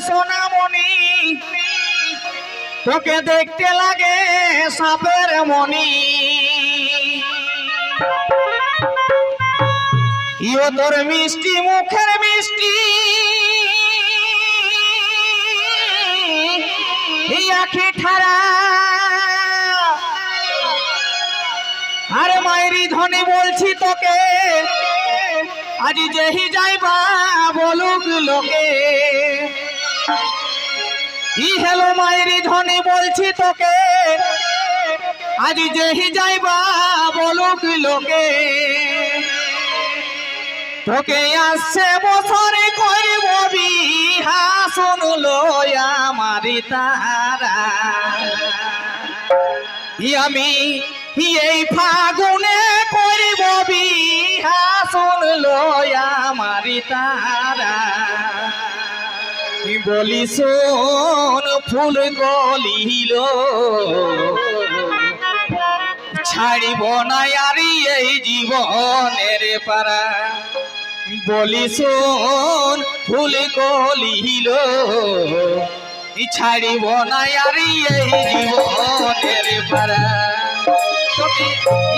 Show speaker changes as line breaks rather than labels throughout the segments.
সোনামণি। তোকে দেখতে লাগে সাপের মণি। ইও তোর মিষ্টি, মুখের মিষ্টি। আখি ঠাড়া। আরে মায়েরি ধনী বলছি তোকে। আজ যেহি যাইবা বলুক লোকে। ই হেলো মায়েরি ধনী বলছি তোকে। আজ যেহি যাইবা বলুক লোকে। তোকে আসছে বছরে করব বিহা, শুনলো আমারি তারা। আমি এই ফাগুনে করব তারা। বলি শোন, ফুল গলিল। ছাড়িব না আরি এই জীবনের পারা। বলি শোন, ফুল গলিল। ছাড়িব না আরি এই জীবনের পারা। তোকে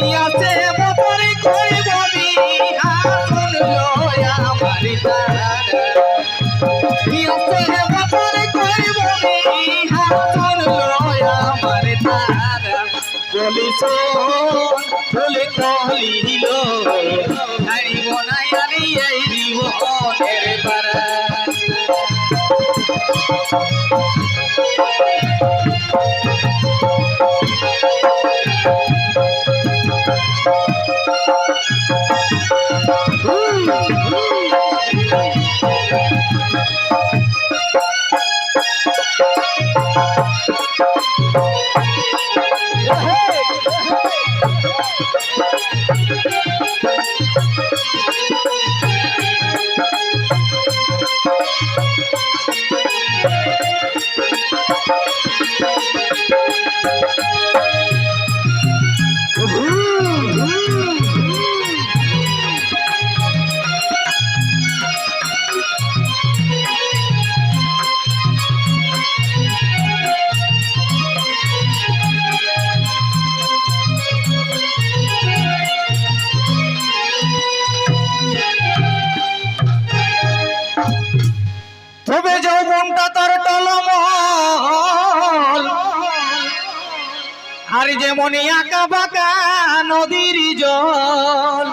ইয়াতে মতরে করিব বিহা শুনলো আমার নাই ফুল কলিল ছাড়িব না? আরি এই যেমন আঁকা বাঁকা নদীর জল।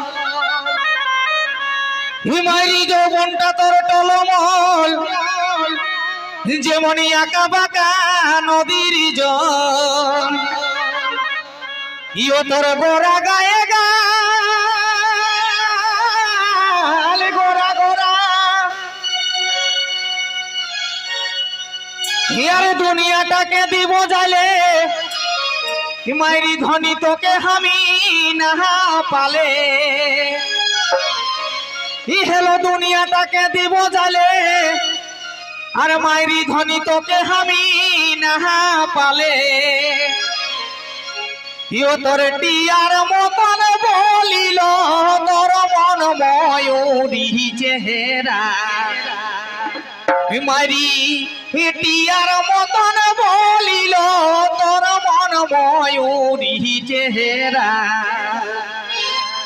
হিমারি যৌবনটা তোর টলমল। যেমন আঁকা বাঁকা নদীর জল। ইও তোর গোরা গায়ে গাল গোরা দুনিয়াটাকে দিব জালে মাইরি ধনী তোকে আমি নাহা পালে। ই হেলো দুনিয়াটাকে দিব জালে, আর মাইরি ধনী তোকে আমি নাহা পালে। ইও তোর টিয়ার মতন বলিল, তোর মন ময়ূরী চেহারা। মারি টিয়ার মতন বলিল চেহারা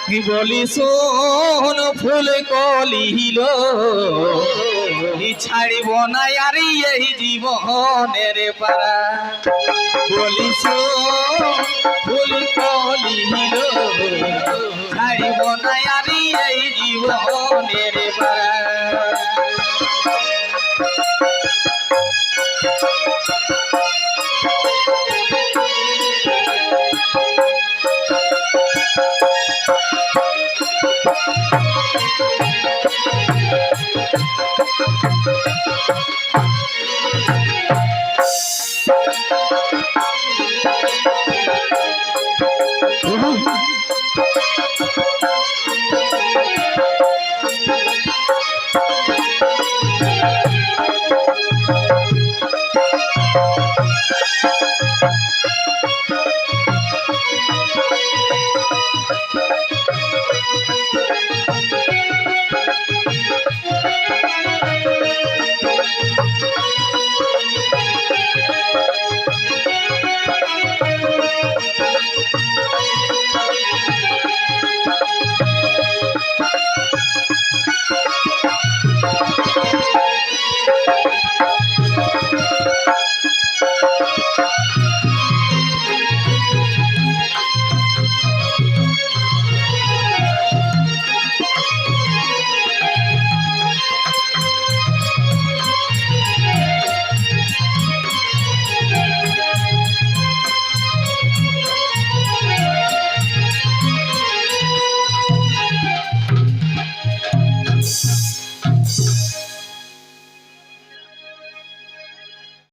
কি বলি শোন, ফুল কলিল। ছাড়িব না আর এই জীবনের পারা। বলি ফুল কলিল। ছাড়িব না আর এই জীবনের Thank you.